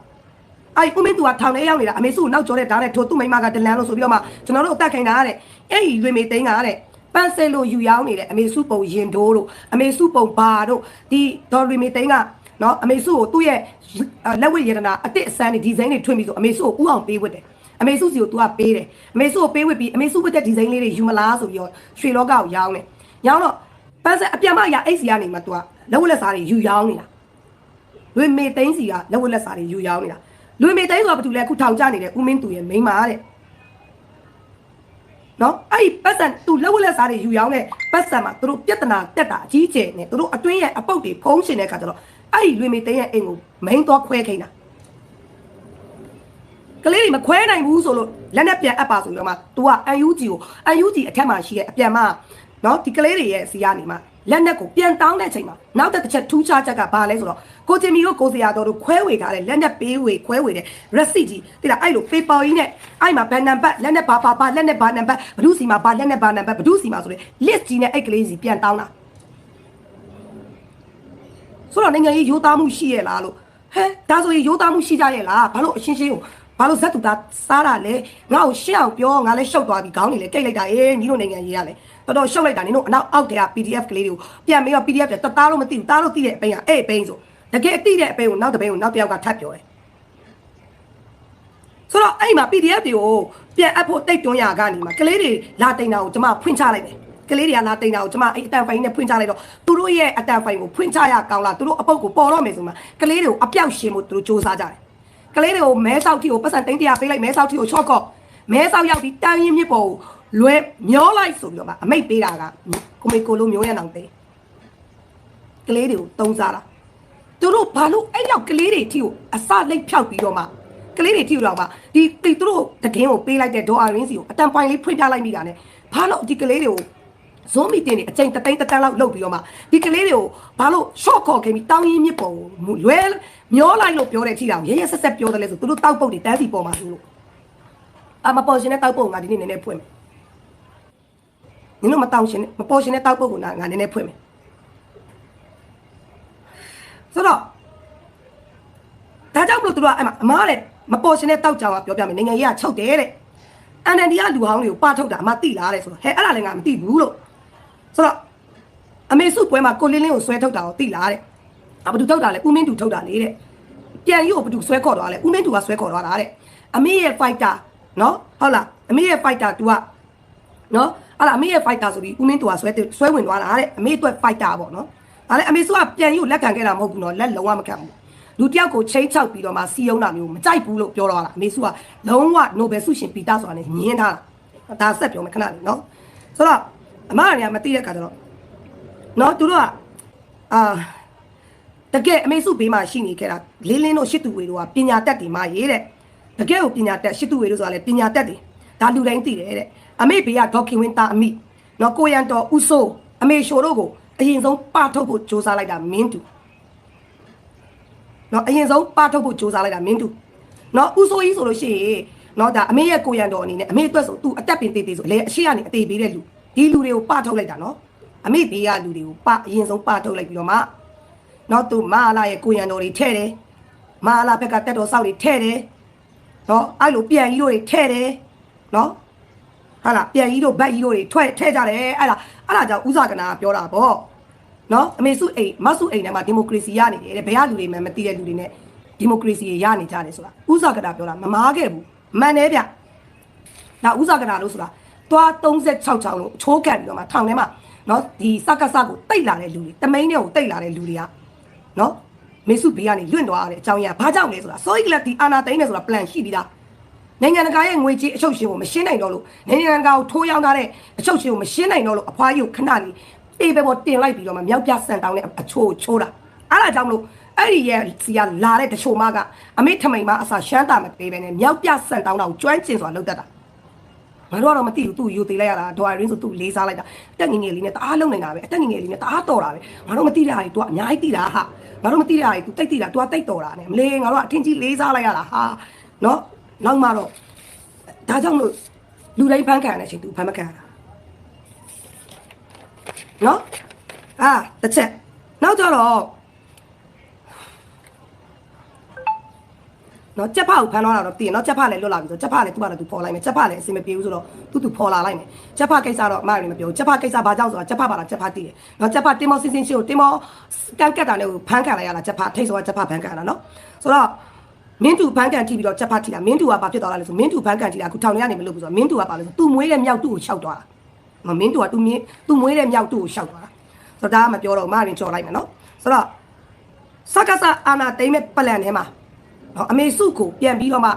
အဲ့ဦးမင်းသူကထောင်ထဲရောက်နေတာအမေစုကိုနောက်ကျော်တဲ့ဓာတ်နဲ့ထိုသူ့မိမကတလန်လို့ဆိုပြီးတော့မှကျွန်တော်တို့အသက်ခိုင်တာတဲ့အဲ့ဒီလွေမေသိန်းကတဲ့ ပန်းစဲလို့ယူရောင်းနေတယ်အမေစုပုံရင်တိုးတို့အမေစုပုံဘာတို့ဒီဒေါ်လွေမေသိန်းကနော်အမေစုကိုသူ့ရဲ့လက်ဝတ်ရတနာအစ်စ်အစမ်းတွေဒီဇိုင်းတွေထွင်ပြီးဆိုအမေစုကိုဥအောင်ပေးဝတ်တယ်အမေစုစီကို तू ကပေးတယ်အမေစုကိုပေးဝတ်ပြီးအမေစုဝတ်တဲ့ဒီဇိုင်းလေးတွေယူမလားဆိုပြီးတော့ရွှေလောကကိုရောင်းတယ်ရောင်းတော့ပန်းစဲအပြတ်မရအိတ်စီကနေမှ तू ကလက်ဝတ်လက်စားတွေယူရောင်းနေတာလွေမေသိန်းစီကလက်ဝက်လက်စာတွေယူရောင်းနေတာလွေမေသိန်းဆိုတာဘာတူလဲအခုထောင်ကျနေတဲ့ဦးမင်းသူရဲ့မိန်းမတဲ့ နော်အဲ့ဒီပတ်စံသူလက်ဝက်လက်စာတွေယူရောင်းတဲ့ပတ်စံမှာသူတို့ပြဿနာတက်တာအကြီးကျယ်နဲ့သူတို့အတွင်းရဲ့အပုတ်တွေဖုံးရှင်တဲ့ခါကျတော့အဲ့ဒီလွေမေသိန်းရဲ့အိမ်ကိုမိန်းသွားခွဲခိန်းတာကလေးတွေမခွဲနိုင်ဘူးဆိုလို့လက်နဲ့ပြန်အပ်ပါဆိုပြီးတော့မှ तू က UNG ကို UNG အထက်မှာရှိတဲ့အပြန်မနော်ဒီကလေးတွေရဲ့စီကနေမှလက်နက်ကိုပြန်တောင်းတဲ့အချိန်မှာနောက်တစ်ချက်ထူးခြားချက်ကဘာလဲဆိုတော့ ကိုချင်မီတို့ကိုစရာတော်တို့ခွဲဝေထားတဲ့လက်နက်ပေးဝေခွဲဝေတဲ့ receipt ကြီးတိလားအဲ့လို paper ကြီးနဲ့အဲ့မှာဘန်နံပါတ်လက်နက်ဘာဘာဘာလက်နက်ဘာနံပါတ်ဘဒုစီမှာဘာလက်နက်ဘာနံပါတ်ဘဒုစီမှာဆိုတဲ့ list ကြီးနဲ့အဲ့ကလေးစီပြန်တောင်းတာဆိုတော့နိုင်ငံရေးရိုးသားမှုရှိရဲ့လားလို့ဟဲဒါဆိုရင်ရိုးသားမှုရှိကြရဲ့လားဘာလို့အရှင်းရှင်းကိုဘာလို့ဇက်တူသားစားတာလဲငါ့ကိုရှင်းအောင်ပြောငါလည်းရှုပ်သွားပြီခေါင်းနေလေကိတ်လိုက်တာအေးညီတို့နိုင်ငံရေးရလဲတော်တော်ရှုပ်လိုက်တာနင်တို့အနောက်အောက်က PDF ကလေးတွေကိုပြန်ပြီးတော့ PDF ပြန်တသားလို့မသိဘူးသားလို့သိတဲ့အပိန်းကအဲ့အပိန်းဆို တကယ်သိတဲ့အပိန်းကိုနောက်တစ်ပိန်းကိုနောက်တစ်ယောက်ကထပ်ပြောတယ်ဆိုတော့အဲ့မှာ PDF တွေကိုပြန်အပ်ဖို့တိတ်တွန်းရကနေမှာကလေးတွေလာတိန်တာကိုကျွန်မဖွင့်ချလိုက်တယ်ကလေးတွေကလာတိန်တာကိုကျွန်မအဲ့အတန်ဖိုင်နဲ့ဖွင့်ချလိုက်တော့သူတို့ရဲ့အတန်ဖိုင်ကိုဖွင့်ချရကောင်းလားသူတို့အပုတ်ကိုပေါ်တော့မယ်ဆိုမှကလေးတွေကိုအပြောက်ရှင်ဖို့သူတို့စူးစမ်းကြတယ်ကလေးတွေကိုမဲဆောက်တီကိုပတ်စံတိန်တရားပေးလိုက်မဲဆောက်တီကိုချော့ကော့မဲဆောက်ရောက်ပြီးတန်းရင်းမြစ်ပေါ်ကိုလွဲမျောလိုက်ဆိုပြီးတော့မှအမိတ်ပေးတာကကိုမေကိုလိုမျိုးရအောင်ပေးကလေးတွေကိုတုံးစားတာ သူတို့ဘာလို့အဲ့လောက်ကလေးတွေထီကိုအစလိတ်ဖြောက်ပြီးတော့မှကလေးတွေထီတော့မှဒီတီသူတို့တကင်းကိုပေးလိုက်တဲ့ဒေါ်အာရင်းစီကိုအတန်ပိုင်လေးဖွင့်ပြလိုက်မိတာ ਨੇ ဘာလို့ဒီကလေးတွေကိုဇွန်မီတင်နေအချိန်တသိန်းတတန်းလောက်လုပ်ပြီးတော့မှဒီကလေးတွေကိုဘာလို့ short ခေါ်ခဲ့ပြီးတောင်းရင်းမြစ်ပေါ်ကိုလွဲမျောလိုက်လို့ပြောတဲ့အထိတောင်ရရဆက်ဆက်ပြောတယ်လေဆိုသူတို့တောက်ပုတ်တွေတန်းစီပေါ်မှာဆိုလို့အမပေါ်ရှင်တဲ့တောက်ပုတ်ငါဒီနေ့နည်းနည်းဖွင့်မယ်နင်တို့မတောင်းရှင်မပေါ်ရှင်တဲ့တောက်ပုတ်ကငါနည်းနည်းဖွင့်မယ် ဆိုတော့ဒါကြောင့်မလို့သူတို့ကအဲ့မှာအမားတဲ့မပေါ်ရှင်တဲ့တောက်ကြောင်ကပြောပြမယ်နိုင်ငံရေးကချုပ်တယ်တဲ့အန်တန်ဒီကလူဟောင်းတွေကိုပါထုတ်တာအမသိလားတဲ့ဆိုတော့ဟဲ့အဲ့ဒါလည်းငါမသိဘူးလို့ဆိုတော့အမေစုပွဲမှာကိုလင်းလင်းကိုဆွဲထုတ်တာကိုသိလားတဲ့အဘသူထုတ်တာလဲဦးမင်းသူထုတ်တာလေတဲ့ပြန်ရုပ်ဘသူဆွဲခေါ်သွားလဲဦးမင်းသူကဆွဲခေါ်သွားတာတဲ့အမေရဲ့ fighter နော်ဟုတ်လားအမေရဲ့ fighter သူကနော်အဲ့ဒါအမေရဲ့ fighter ဆိုပြီးဦးမင်းသူကဆွဲဆွဲဝင်သွားတာတဲ့အမေအတွက် fighter ပေါ့နော် ဒါလည်းအမေစုကပြန်ရုပ်လက်ခံခဲ့တာမဟုတ်ဘူးနော်လက်လုံးဝမခံဘူးလူတယောက်ကိုချိန်ချောက်ပြီးတော့မှစီယုံတာမျိုးမကြိုက်ဘူးလို့ပြောတော့တာအမေစုကလုံးဝ Nobel ဆုရှင်ပီတာဆိုတာနဲ့ညင်းထားတာဒါဆက်ပြောမယ်ခဏလေးနော်ဆိုတော့အမကလည်းမသိတဲ့ခါကျတော့နော်သူတို့ကအာတကယ်အမေစုဘေးမှာရှိနေခဲ့တာလေးလင်းတို့ရှစ်သူဝေတို့ကပညာတတ်တယ်မရေးတဲ့တကယ်ကိုပညာတတ်ရှစ်သူဝေတို့ဆိုတာလေပညာတတ်တယ်ဒါလူတိုင်းသိတယ်တဲ့အမေဘေးကဒေါခင်ဝင်းသားအမိနော်ကိုရန်တော်ဦးစိုးအမေရှိုတို့ကို အရင်ဆုံးပထုတ်ဖို့စူးစမ်းလိုက်တာမင်းတူနော်အရင်ဆုံးပထုတ်ဖို့စူးစမ်းလိုက်တာမင်းတူနော်ဥဆိုကြီးဆိုလို့ရှိရင်နော်ဒါအမေရဲ့ကိုရံတော်အနေနဲ့အမေအတွက်ဆိုသူအသက်ပင်သေးသေးဆိုလေအရှိကနေအသေးပေးတဲ့လူဒီလူတွေကိုပထုတ်လိုက်တာနော်အမေဘေးရလူတွေကိုပအရင်ဆုံးပထုတ်လိုက်ပြီးတော့မှနော်သူမဟာလာရဲ့ကိုရံတော်တွေထဲ့တယ်မဟာလာဘက်ကတက်တော်ဆောက်တွေထဲ့တယ်နော်အဲ့လိုပြန်ကြီးတို့တွေထဲ့တယ်နော်ဟာလာပြန်ကြီးတို့ဘက်ကြီးတို့တွေထွက်ထဲ့ကြတယ်အဲ့ဒါ အဲ့ဒါကြောင့်ဥဇကနာကပြောတာပေါ့နော်အမေစုအိမ်မဆုအိမ်ထဲမှာဒီမိုကရေစီရနေတယ်တဲ့ဘယ်ကလူတွေမှမသိတဲ့လူတွေနဲ့ဒီမိုကရေစီရနေကြတယ်ဆိုတာဥဇကနာပြောတာမမားခဲ့ဘူးမှန်တယ်ဗျဒါဥဇကနာလို့ဆိုတာသွား36ချောင်းလို့ချိုးကန်ပြီးတော့မှထောင်ထဲမှာနော်ဒီစကစကိုတိတ်လာတဲ့လူတွေတမိန်တွေကိုတိတ်လာတဲ့လူတွေကနော်မေစုဘေးကနေလွင့်သွားရတဲ့အကြောင်းရဘာကြောင့်လဲဆိုတာစိုးရိမ်ကလေးဒီအာနာသိန်းနေဆိုတာ plan ရှိပြီးသား နိုင်ငံတကာရဲ့ငွေကြေးအချုပ်ရှင်ကိုမရှင်းနိုင်တော့လို့နိုင်ငံတကာကိုထိုးရောက်ထားတဲ့အချုပ်ရှင်ကိုမရှင်းနိုင်တော့လို့အဖွားကြီးကိုခဏလေးတေးပဲပေါ်တင်လိုက်ပြီးတော့မှမြောက်ပြဆန်တောင်းတဲ့အချိုးချိုးတာအဲ့ဒါကြောင့်မလို့အဲ့ဒီရဲ့စီကလာတဲ့တချို့မကအမေထမိန်မအစာရှမ်းတာမပေးပဲနဲ့မြောက်ပြဆန်တောင်းတာကိုကျွမ်းကျင်စွာလုပ်တတ်တာ ငါတို့ကတော့မသိဘူးသူ့ယူသေးလိုက်ရတာဒွိုင်ရင်းဆိုသူ့လေးစားလိုက်တာအတက်ငယ်ငယ်လေးနဲ့တအားလုံးနေတာပဲအတက်ငယ်ငယ်လေးနဲ့တအားတော်တာပဲငါတို့မသိတဲ့ဟာတွေ तू အများကြီးသိတာဟာငါတို့မသိတဲ့ဟာတွေ तू တိတ်သိတာ तू တိတ်တော်တာနဲ့မလေးငါတို့ကအထင်ကြီးလေးစားလိုက်ရတာဟာနော် နောက်မှတော့ဒါကြောင့်လို့လူတိုင်းဖန်ခံရတဲ့အချိန် तू ဖန်မခံရတာနော်အာတစ်ချက်နောက်ကြတော့နော်ကြက်ဖကိုဖမ်းသွားတာတော့တည်ရနော်ကြက်ဖလည်းလွတ်လာပြီဆိုကြက်ဖလည်းသူ့ဘာလို့သူပေါ်လိုက်မယ်ကြက်ဖလည်းအစင်မပြေဘူးဆိုတော့သူ့သူပေါ်လာလိုက်မယ်ကြက်ဖကိစ္စတော့အမရီမပြောဘူးကြက်ဖကိစ္စဘာကြောင့်ဆိုတော့ကြက်ဖပါလားကြက်ဖတည်တယ်နော်ကြက်ဖတင်းမောစင်းစင်းရှိကိုတင်းမောကန်ကတ်တာလည်းဖမ်းခံလိုက်ရတာကြက်ဖထိတ်ဆိုကကြက်ဖဖမ်းခံတာနော်ဆိုတော့ မင်းတူဖမ်းကန်ထိပြီးတော့ကြက်ဖထိတာမင်းတူကဘာဖြစ်သွားတာလဲဆိုမင်းတူဖမ်းကန်ထိတာအခုထောင်ထဲကနေမလို့ဘူးဆိုတော့မင်းတူကဘာလဲဆိုသူ့မွေးတဲ့မြောက်တူကိုရှောက်သွားတာနော်မင်းတူကသူမင်းသူ့မွေးတဲ့မြောက်တူကိုရှောက်သွားတာဆိုတော့ဒါကမပြောတော့အမရင်ကြော်လိုက်မယ်နော်ဆိုတော့စကားစအာနာတိမ့်မဲ့ပလန်ထဲမှာနော်အမေစုကိုပြန်ပြီးတော့မှ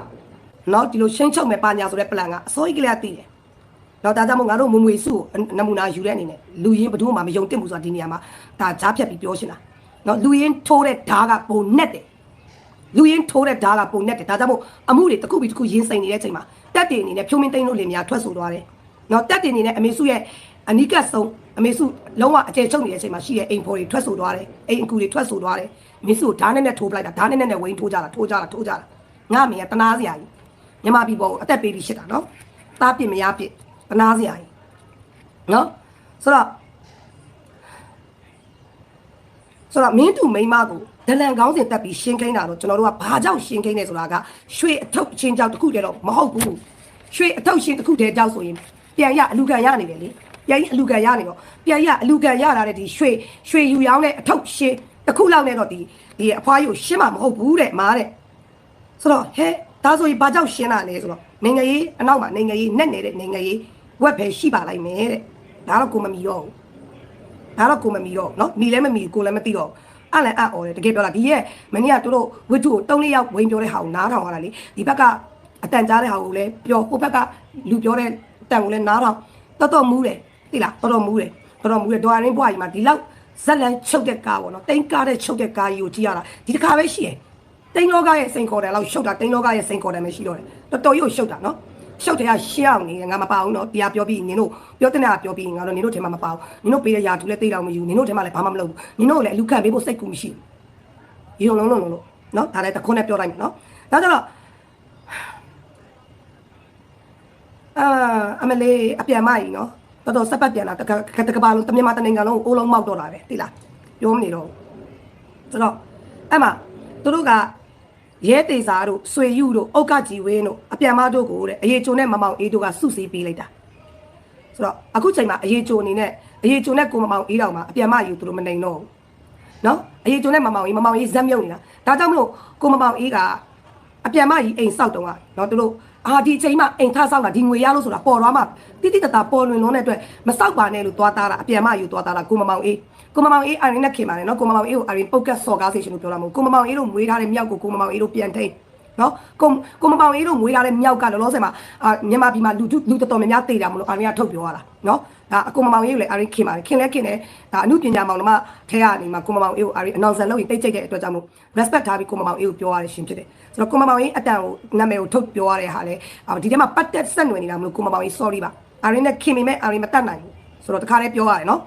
နော်ဒီလိုရှင်းချုပ်မဲ့ပါညာဆိုတဲ့ plan ကအစိုးရကလေးကတည်တယ်။နော်ဒါကြောင့်မို့ငါတို့မွေမွေစုကိုနမူနာယူတဲ့အနေနဲ့လူရင်းဘယ်သူမှမယုံတင်ဘူးဆိုတာဒီနေရာမှာဒါကြားဖြတ်ပြီးပြောရှင်းတာ။နော်လူရင်းထိုးတဲ့ဓာတ်ကပုံနဲ့တယ်။ လူရင်းထိုးတဲ့ဓာတ်ကပုံနဲ့တယ်။ဒါကြောင့်မို့အမှုတွေတစ်ခုပြီးတစ်ခုရင်းစိန်နေတဲ့အချိန်မှာတက်တင်အနေနဲ့ဖြိုးမင်းသိန်းတို့လင်များထွက်ဆိုသွားတယ်။နော်တက်တင်အနေနဲ့အမေစုရဲ့အနိကဆုံးအမေစုလုံးဝအကျယ်ချုပ်နေတဲ့အချိန်မှာရှိတဲ့အိမ်ဖော်တွေထွက်ဆိုသွားတယ်။အိမ်အကူတွေထွက်ဆိုသွားတယ်။မင်းစုကိုဓာတ်နဲ့နဲ့ထိုးပလိုက်တာဓာတ်နဲ့နဲ့နဲ့ဝိန်းထိုးကြတာထိုးကြတာထိုးကြတာငါအမေကတနာစရာကြီးမြမပြည်ပေါ်ကိုအသက်ပေးပြီးရှစ်တာနော်။သားပြစ်မရပြစ်တနာစရာကြီးနော်ဆိုတော့ဆိုတော့မင်းတူမိန်းမကို ဒလန်ကောင်းစင်တက်ပြီးရှင်းခိုင်းတာတော့ကျွန်တော်တို့ကဘာကြောင့်ရှင်းခိုင်းနေဆိုတာကရွှေအထုပ်ချင်းကြောင့်တစ်ခုတည်းတော့မဟုတ်ဘူးရွှေအထုပ်ချင်းတစ်ခုတည်းကြောင့်ဆိုရင်ပြန်ရအလူကန်ရနေတယ်လေပြန်ရအလူကန်ရနေတော့ပြန်ရအလူကန်ရလာတဲ့ဒီရွှေရွှေယူရောင်းတဲ့အထုပ်ရှင်းတစ်ခုလောက်နဲ့တော့ဒီဒီအဖွားကြီးကိုရှင်းမှာမဟုတ်ဘူးတဲ့မားတဲ့ဆိုတော့ဟဲ့ဒါဆိုရင်ဘာကြောင့်ရှင်းတာလဲဆိုတော့နိုင်ငံရေးအနောက်မှာနိုင်ငံရေးနဲ့နေတဲ့နိုင်ငံရေးဝက်ပဲရှိပါလိုက်မယ်တဲ့ဒါတော့ကိုမမီတော့ဘူး ဒါတော့ကိုမမီတော့เนาะမီလည်းမမီကိုလည်းမသိတော့ အဲ့လည်းအံ့ဩတယ်တကယ်ပြောတာဒီရဲ့မနေ့ကတို့တို့ဝတ္ထုကိုတုံးလေးယောက်ဝင်ပြောတဲ့ဟာကိုနားထောင်ရတာလေဒီဘက်ကအတန်ကြားတဲ့ဟာကိုလည်းပြောဟိုဘက်ကလူပြောတဲ့အတန်ကိုလည်းနားထောင်တော်တော်မူးတယ်သိလားတော်တော်မူးတယ်တော်တော်မူးတယ်ဒေါ်ရင်းဘွားကြီးမှာဒီလောက်ဇက်လန်ချုပ်တဲ့ကားပေါ့နော်တိန်ကားတဲ့ချုပ်တဲ့ကားကြီးကိုကြည့်ရတာဒီတစ်ခါပဲရှိတယ်တိန်လောကရဲ့စိန်ခေါ်တယ်လောက်ရှုပ်တာတိန်လောကရဲ့စိန်ခေါ်တယ်မရှိတော့တယ်တော်တော်ရုပ်ရှုပ်တာနော် ရှုပ်တယ်ကရှင်းအောင်နေငါမပါဘူးနော်တရားပြောပြီးနင်တို့ပြောတဲ့နေရာပြောပြီးငါတို့နင်တို့ထဲမှာမပါဘူးနင်တို့ပေးတဲ့ຢာတူလည်းသိတော့မယူနင်တို့ထဲမှာလည်းဘာမှမလုပ်ဘူးနင်တို့လည်းအလူခံပေးဖို့စိတ်ကူမရှိဘူးရုံလုံးလုံးလုံးလို့နော်ဒါလည်းတခွန်းနဲ့ပြောလိုက်မယ်နော်ဒါကြတော့အာအမလေးအပြန်မကြီးနော်တော်တော်စက်ပတ်ပြန်လာတကတကပါလုံးတမြန်မာတနိုင်ငံလုံးကိုအိုးလုံးမောက်တော့တာပဲသိလားပြောမနေတော့ဘူးဆိုတော့အဲ့မှာသူတို့က ရဲတေစာတို့ဆွေယူတို့အုတ်ကကြီးဝင်းတို့အပြန်မတို့ကိုတဲ့အရေးချိုနဲ့မမောင်အေးတို့ကစုစည်းပေးလိုက်တာဆိုတော့အခုချိန်မှာအရေးချိုအနေနဲ့အရေးချိုနဲ့ကိုမမောင်အေးတောင်မှာအပြန်မယူသူတို့မနိုင်တော့ဘူးနော်အရေးချိုနဲ့မမောင်အေးမမောင်အေးဇက်မြုပ်နေတာဒါကြောင့်မလို့ကိုမမောင်အေးကအပြန်မကြီးအိမ်ဆောက်တုံးကနော်သူတို့အာဒီချိန်မှာအိမ်ထားဆောက်တာဒီငွေရလို့ဆိုတာပေါ်သွားမှတိတိတတာပေါ်လွင်လုံးတဲ့အတွက်မဆောက်ပါနဲ့လို့သွားသားတာအပြန်မယူသွားသားတာကိုမမောင်အေး ကိုမမောင်အေးအရင်နဲ့ခင်ပါတယ်နော်ကိုမမောင်အေးကိုအရင်ပုတ်ကတ်စော်ကားစေရှင်လို့ပြောတာမဟုတ်ကိုမမောင်အေးတို့မွေးထားတဲ့မြောက်ကိုကိုမမောင်အေးတို့ပြန်ထိန်နော်ကိုကိုမမောင်အေးတို့မွေးထားတဲ့မြောက်ကလောလောဆယ်မှာအာမြန်မာပြည်မှာလူလူတော်တော်များများတည်တာမလို့အရင်ကထုတ်ပြောရတာနော်ဒါအကိုမမောင်အေးကိုလည်းအရင်ခင်ပါတယ်ခင်လဲခင်တယ်ဒါအမှုပညာမောင်နှမထဲကနေမှာကိုမမောင်အေးကိုအရင်အနောက်ဆန်လို့တိတ်ကြိတ်တဲ့အတွက်ကြောင့်မို့ respect ထားပြီးကိုမမောင်အေးကိုပြောရတဲ့ရှင်ဖြစ်တယ်ဆိုတော့ကိုမမောင်အေးအတန်ကိုနာမည်ကိုထုတ်ပြောရတဲ့ဟာလေဒီထဲမှာပတ်သက်ဆက်နွယ်နေတာမလို့ကိုမမောင်အေး sorry ပါအရင်နဲ့ခင်မိမဲ့အရင်မတတ်နိုင်ဘူးဆိုတော့တခါလေးပြောရတယ်နော်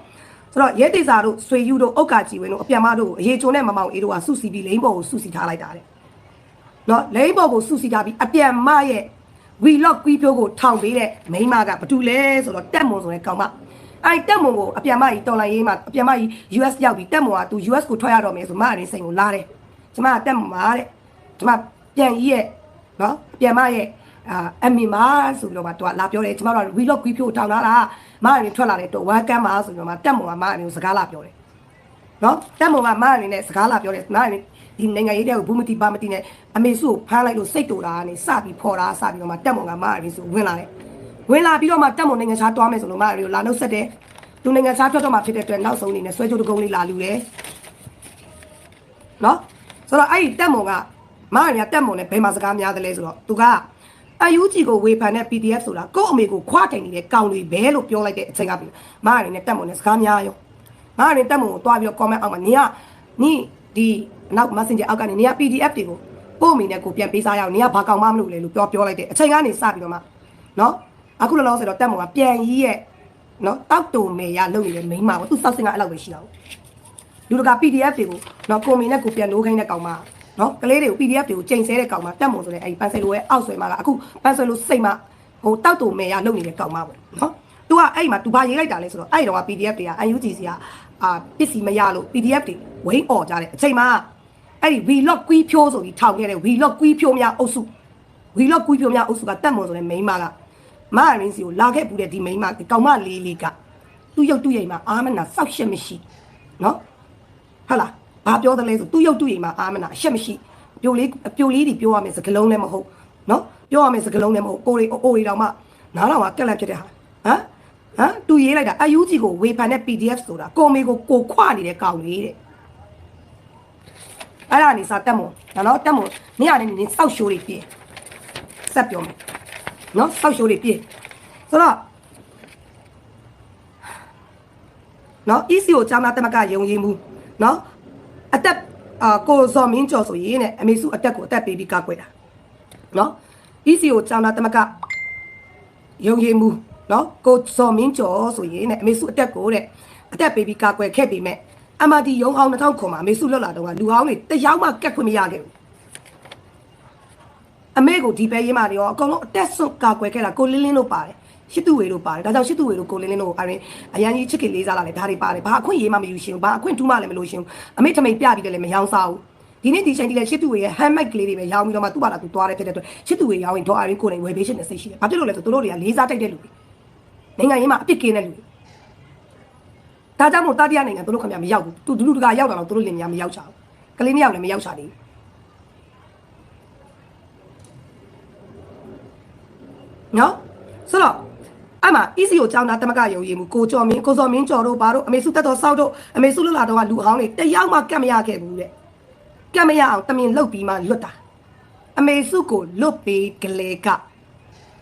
ဆိုတော့ရဲတေစာတို့ဆွေယူတို့အုတ်ကာကြီးဝင်းတို့အပြန်မတို့ကိုအရေးချိုးနဲ့မမောင်အေးတို့ကစုစည်းပြီးလိမ့်ပေါ်ကိုစုစည်းထားလိုက်တာတဲ့နော်လိမ့်ပေါ်ကိုစုစည်းထားပြီးအပြန်မရဲ့ဝီလော့ကွီးပြိုးကိုထောင်ပေးတဲ့မိန်းမကဘာတူလဲဆိုတော့တက်မွန်ဆိုတဲ့ကောင်မအဲ့တက်မုံကိုအပြန်မကြီးတော်လိုင်းရေးမှာအပြန်မကြီး US ရောက်ပြီးတက်မုံကသူ US ကိုထွက်ရတော့မယ်ဆိုမအရင်စိန်ကိုလာတယ်ကျမကတက်မုံပါတဲ့ကျမပြန်ကြီးရဲ့နော်အပြန်မရဲ့ အာအမီမာဆိုပြီးတော့မှသူကလာပြောတယ်ကျမတို့က vlog ကြီးဖြိုးထောင်လာတာမအရင်ထွက်လာတယ်တော့ welcome ပါဆိုပြီးတော့မှတက်မုံကမအရင်ကိုစကားလာပြောတယ်နော်တက်မုံကမအရင်နဲ့စကားလာပြောတယ်မအရင်ဒီနိုင်ငံရေးတဲ့ကိုဘူးမတီပါမတီနဲ့အမေစုကိုဖမ်းလိုက်လို့စိတ်တူတာကနေစပြီးဖော်တာစပြီးတော့မှတက်မုံကမအရင်ဆိုဝင်လာတယ်ဝင်လာပြီးတော့မှတက်မုံနိုင်ငံခြားသွားမယ်ဆိုလို့မရီကိုလာနှုတ်ဆက်တယ်သူနိုင်ငံခြားထွက်တော့မှဖြစ်တဲ့အတွက်နောက်ဆုံးအနေနဲ့ဆွဲကြိုးတကုံးလေးလာလူတယ်နော်ဆိုတော့အဲ့ဒီတက်မုံကမရီကတက်မုံနဲ့ဘယ်မှာစကားများတယ်လဲဆိုတော့သူက အယူကြီးကိုဝေဖန်တဲ့ PDF ဆိုတာကို့အမေကိုခွာတိုင်နေတဲ့ကောင်တွေဘဲလို့ပြောလိုက်တဲ့အချိန်ကပြီမရီနဲ့တက်မုံနဲ့စကားများရောမရီတက်မုံကိုတွားပြီးတော့ comment အောက်မှာနေကနိဒီနောက် messenger အောက်ကနေနေက PDF တွေကိုပို့မိနဲ့ကိုပြန်ပေးစားရအောင်နေကဘာကောင်မှမလုပ်လဲလို့ပြောပြောလိုက်တဲ့အချိန်ကနေစပြီးတော့မှနော်အခုလောလောဆယ်တော့တက်မုံကပြန်ကြီးရဲ့နော်တောက်တုံမေရလုပ်နေတဲ့မိန်းမကိုသူစောက်စင်ကအဲ့လောက်ပဲရှိတာဘူးလူတကာ PDF တွေကိုနော်ကွန်မီနဲ့ကိုပြန်လို့ခိုင်းတဲ့ကောင်မ နော်ကလေးတွေကို PDF တွေကိုချိန်ဆဲတဲ့ကောင်မတက်မုံဆိုတဲ့အဲ့ဒီပန်ဆယ်လိုရဲ့အောက်ဆွဲမှာကအခုပန်ဆယ်လိုစိတ်မှာဟိုတောက်တူမဲရလုပ်နေတဲ့ကောင်မပေါ့နော် तू ကအဲ့ဒီမှာ तू ဘာရေးလိုက်တာလဲဆိုတော့အဲ့ဒီတော့ PDF တွေက UNG စီကအာပစ္စည်းမရလို့ PDF တွေဝိန်းអော်ကြတဲ့အချိန်မှာအဲ့ဒီ vlog ကွီးဖြိုးဆိုပြီးထောင်ခဲ့တဲ့ vlog ကွီးဖြိုးများအုပ်စု vlog ကွီးဖြိုးများအုပ်စုကတက်မုံဆိုတဲ့မိန်းမကမရင်းစီကိုလာခဲ့ပူတဲ့ဒီမိန်းမဒီကောင်မလေးလေးကသူ့ရုပ်သူ့ရိမ်မှာအာမနာစောက်ရှက်မရှိနော် ဟုတ်လား ဘာပြောတယ်လဲဆိုသူ့ရုပ်တူရိမ်မှာအာမနာအရှက်မရှိပြိုလေးပြိုလေးတွေပြောရမယ်စကလုံးလည်းမဟုတ်နော်ပြောရမယ်စကလုံးလည်းမဟုတ်ကိုရီအိုရီတောင်မှနားတော်ကကက်လက်ဖြစ်တဲ့ဟာဟမ်ဟမ်သူရေးလိုက်တာအယူကြီးကိုဝေဖန်တဲ့ PDF ဆိုတာကိုမေကိုကိုခွနေတဲ့ကောင်လေးတဲ့အဲ့ဒါနေစားတက်မွန်နော်တက်မွန်နေရာနေနေစောက်ရှိုးတွေပြင်းဆက်ပြောမယ်နော်စောက်ရှိုးတွေပြင်းဆိုတော့နော် EC ကိုကြာမတက်မကယုံကြည်မှုနော် အသက်အာကိုဇော်မင်းကျော်ဆိုရင်တဲ့အမေစုအသက်ကိုအသက်ပေးပြီးကကွယ်တာနော် EC ကိုကြာမတက်မကယုံကြည်မှုနော်ကိုဇော်မင်းကျော်ဆိုရင်တဲ့အမေစုအသက်ကိုတဲ့အသက်ပေးပြီးကကွယ်ခဲ့ပေမဲ့အမတီယုံအောင်2000ခွန်မှာအမေစုလွတ်လာတော့ကလူဟောင်းတွေတယောက်မှကက်ခွင့်မရခဲ့ဘူးအမေကိုဒီပဲရေးမှတွေရောအကုန်လုံးအသက်ဆွတ်ကာကွယ်ခဲ့တာကိုလင်းလင်းတို့ပါတယ် ရှစ်သူဝေတို့ပါတယ်ဒါကြောင့်ရှစ်သူဝေတို့ကိုလင်းလင်းတို့အရင်အရန်ကြီးချစ်ခင်လေးစားလာတယ်ဒါတွေပါတယ်ဘာအခွင့်ရေးမှမယူရှင်ဘူးဘာအခွင့်ထူးမှလည်းမလို့ရှင်ဘူးအမေထမိန်ပြပြီးတယ်လည်းမယောင်းစားဘူးဒီနေ့ဒီချိန်ဒီလေရှစ်သူဝေရဲ့ handmade ကလေးတွေပဲရောင်းပြီးတော့မှသူ့ဘာလာသူသွားတယ်ဖြစ်တဲ့အတွက်ရှစ်သူဝေရောင်းရင်ဒေါ်အရင်ကိုနေဝယ်ပေးရှင်တဲ့စိတ်ရှိတယ်ဘာဖြစ်လို့လဲဆိုသူတို့တွေကလေးစားတိုက်တဲ့လူတွေနိုင်ငံရေးမှာအပြစ်ကင်းတဲ့လူတွေဒါကြောင့်မို့တာတရားနိုင်ငံသူတို့ခင်ဗျာမရောက်ဘူးသူဒလူတကာရောက်တာတော့သူတို့လင်များမရောက်ချဘူးကလေးနှစ်ယောက်လည်းမရောက်ချသေးဘူးနော်ဆိုတော့ အဲ့မှာ EC ကိုကြောင်းတာတမကယုံရည်မှုကိုကျော်မင်းကိုစော်မင်းကျော်တို့ဘာတို့အမေစုတက်တော်စောက်တို့အမေစုလွတ်လာတော့ကလူအဟောင်းတွေတယောက်မှကတ်မရခဲ့ဘူးတဲ့ကတ်မရအောင်တမင်လှုပ်ပြီးမှလွတ်တာအမေစုကိုလွတ်ပေးကလေးက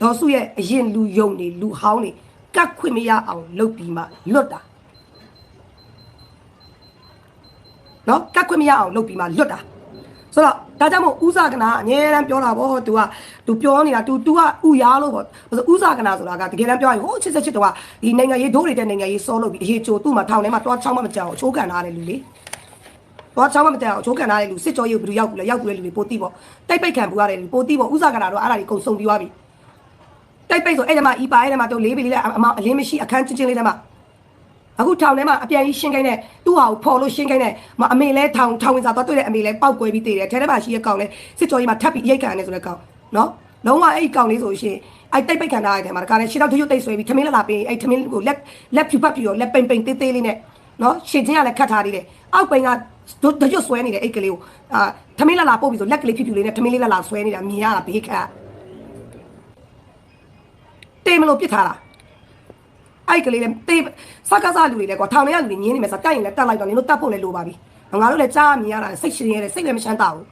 ဒေါ်စုရဲ့အရင်လူယုံတွေလူဟောင်းတွေကတ်ခွင့်မရအောင်လှုပ်ပြီးမှလွတ်တာနော်ကတ်ခွင့်မရအောင်လှုပ်ပြီးမှလွတ်တာ ဆိုတော့ဒါကြောင့်မို့ဥဇာကနာအငြင်းတမ်းပြောတာဗော तू က तू ပြောနေတာ तू तू ကဥရားလို့ဗောဆိုဥဇာကနာဆိုတာကတကယ်တမ်းပြောရင်ဟိုချစ်စစ်ချစ်တော့ကဒီနိုင်ငံရေးဒိုးတွေတဲ့နိုင်ငံရေးစောလို့ပြီးအရေးချိုသူ့မှာထောင်ထဲမှာတွားချောင်းမမကြောက်ချိုးကန်ထားတဲ့လူလေတွားချောင်းမမကြောက်ချိုးကန်ထားတဲ့လူစစ်ကြောရေးဘယ်သူရောက်ဘူးလဲရောက်ဘူးလေလူတွေပိုတိဗောတိုက်ပိတ်ခံပူရတယ်လူပိုတိဗောဥဇာကနာတော့အဲ့ဒါတွေကုန်စုံပြီးသွားပြီတိုက်ပိတ်ဆိုအဲ့ဒီမှာဤပါအဲ့ဒီမှာတော့လေးပီလေးအမအလင်းမရှိအခန်းချင်းချင်းလေးထဲမှာ အခုထောင်ထဲမှာအပြန်ကြီးရှင်းခိုင်းတဲ့သူ့ဟာကိုဖော်လို့ရှင်းခိုင်းတဲ့မအမေလဲထောင်ထောင်ဝင်စားသွားတွေ့တဲ့အမေလဲပောက်ကွဲပြီးတည်တယ်ထဲထဲမှာရှိတဲ့ကောင်လဲစစ်ကြောကြီးမှာထပ်ပြီးရိတ်ခံရတယ်ဆိုတဲ့ကောင်နော်လုံးဝအဲ့ဒီကောင်လေးဆိုရှင်အဲ့တိတ်ပိတ်ခံထားရတဲ့မှာတကားလဲရှင်းတော့တရွတ်တိတ်ဆွဲပြီးထမင်းလာလာပေးအဲ့ထမင်းကိုလက်လက်ဖြူပတ်ပြီးတော့လက်ပိန်ပိန်သေးသေးလေးနဲ့နော်ရှင်ချင်းကလည်းခတ်ထားသေးတယ်အောက်ပိန်ကတရွတ်ဆွဲနေတဲ့အဲ့ကလေးကိုအာထမင်းလာလာပို့ပြီးဆိုလက်ကလေးဖြူဖြူလေးနဲ့ထမင်းလေးလာလာဆွဲနေတာမြင်ရတာဘေးခတ်တေးမလို့ပြစ်ထားတာ အဲ့ကလေးလည်းတေးစကားစားလူတွေလည်းကွာထောင်ထဲကလူတွေညင်းနေမယ်ဆိုတိုက်ရင်လည်းတက်လိုက်တော့နင်တို့တတ်ဖို့လည်းလိုပါပြီငါတို့လည်းကြားမြင်ရတာစိတ်ရှင်ရဲစိတ်လည်းမချမ်းသာဘူး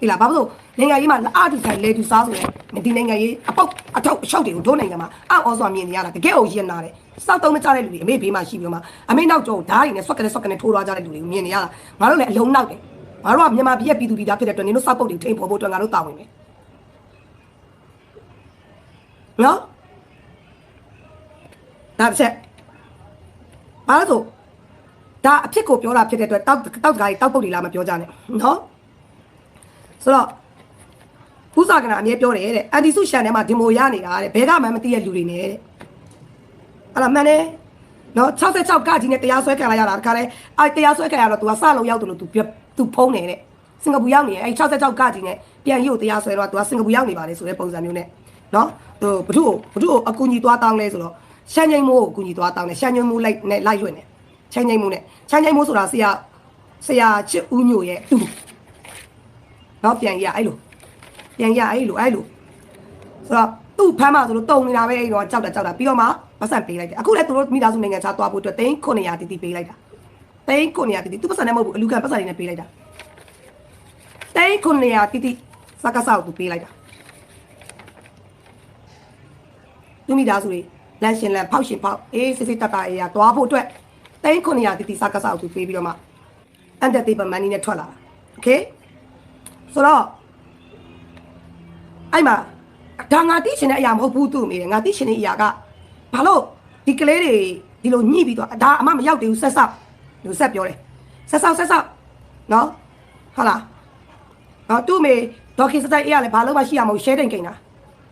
ဒီလားဘာလို့နိုင်ငံရေးမှာအားတူဆိုင်လေတူစားဆိုရင်ဒီနိုင်ငံရေးအပေါက်အထောက်အလျှောက်တွေကိုတို့နိုင်ငံမှာအော်စွာမြင်နေရတာတကယ်ကိုရင်နာတယ်စောက်တုံးမကြတဲ့လူတွေအမေဘေးမှာရှိပြီးတော့မှအမေနောက်ကျောဓာတ်တွေနဲ့ဆွက်ကနေဆွက်ကနေထိုးသွားကြတဲ့လူတွေကိုမြင်နေရတာငါတို့လည်းအလုံးနောက်တယ်ငါတို့ကမြန်မာပြည်ရဲ့ပြည်သူပြည်သားဖြစ်တဲ့အတွက်နင်တို့စောက်ပုတ်တွေထိန်ပေါ်ဖို့အတွက်ငါတို့တာဝန်ပဲနော် ဒါတစ်ချက်ဘာလို့ဆိုဒါအဖြစ်ကိုပြောတာဖြစ်တဲ့အတွက်တောက်တောက်တကားကြီးတောက်ပုတ်တွေလာမပြောကြနဲ့နော်ဆိုတော့ဥစားကနာအမြဲပြောတယ်တဲ့အန်တီစုရှန်ထဲမှာဒီမိုရနေတာတဲ့ဘဲကမှမသိတဲ့လူတွေနဲ့တဲ့အဲ့ဒါမှန်တယ် နော်66ကကြီးနဲ့တရားစွဲခံလိုက်ရတာတခါလဲအဲတရားစွဲခံရတော့ तू ကစလုံးရောက်တယ်လို့ तू ပြ तू ဖုံးနေတဲ့စင်ကာပူရောက်နေအဲ66ကကြီးနဲ့ပြန်ရုပ်တရားစွဲတော့ तू ကစင်ကာပူရောက်နေပါလေဆိုတဲ့ပုံစံမျိုးနဲ့နော်ဟိုဘုထုဘုထုအကူကြီးသွားတောင်းလဲဆိုတော့ ရှမ်းငိမ့်မိုးကိုအကူကြီးသွားတောင်းတယ်ရှမ်းငိမ့်မိုးလိုက်နဲ့လိုက်ရွက်နေရှမ်းငိမ့်မိုးနဲ့ရှမ်းငိမ့်မိုးဆိုတာဆရာဆရာချစ်ဦးညိုရဲ့သူ့နော်ပြန်ရအဲ့လိုပြန်ရအဲ့လိုအဲ့လိုဆိုတော့သူ့ဖမ်းမှဆိုလို့တုံနေတာပဲအဲ့တော့ကြောက်တာကြောက်တာပြီးတော့မှပတ်စံပေးလိုက်တယ်အခုလည်းသူတို့မိသားစုနိုင်ငံခြားသွားဖို့အတွက်သိန်း900တီတီပေးလိုက်တာသိန်း900တီတီသူပတ်စံနဲ့မဟုတ်ဘူးအလူခံပတ်စံတွေနဲ့ပေးလိုက်တာသိန်း900တီတီစကားဆောက်သူပေးလိုက်တာသူမိသားစုတွေ လမ်းရှင်လမ်းဖောက်ရှင်ဖောက်အေးစစ်စစ်တတအေးရသွားဖို့အတွက်သိန်း900တီတီစကားဆောက်သူပေးပြီးတော့မှအန်တတေပမန်နီနဲ့ထွက်လာတာโอเคဆိုတော့ အဲ့မှာဒါငါသိရှင်တဲ့အရာမဟုတ်ဘူးသူ့အမေငါသိရှင်တဲ့အရာကဘာလို့ဒီကလေးတွေဒီလိုညှိပြီးတော့ဒါအမမရောက်သေးဘူးဆက်ဆောက်လို့ဆက်ပြောတယ်ဆက်ဆောက်ဆက်ဆောက်နော်ဟုတ်လားနော်သူ့အမေဒေါက်ခင်စတိုက်အေးရလဲဘာလို့မှရှိရမဟုတ်ရှဲတင်ကိန်းတာ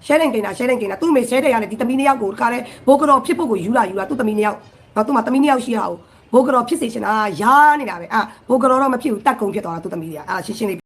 ရှဲတင်ကိန်းတာရှဲတင်ကိန်းတာသူ့အမေရှဲတင်ရလဲဒီသမီးနှစ်ယောက်ကိုတခါလဲဘိုးကတော့ဖြစ်ဖို့ကိုယူလာယူလာသူ့သမီးနှစ်ယောက်နော်သူ့မှာသမီးနှစ်ယောက်ရှိရအောင်ဘိုးကတော့ဖြစ်စေချင်တာရားနေတာပဲအာဘိုးကတော့တော့မဖြစ်ဘူးတတ်ကုံဖြစ်သွားတာသူ့သမီးတွေကအာရှင်းရှင်းလေး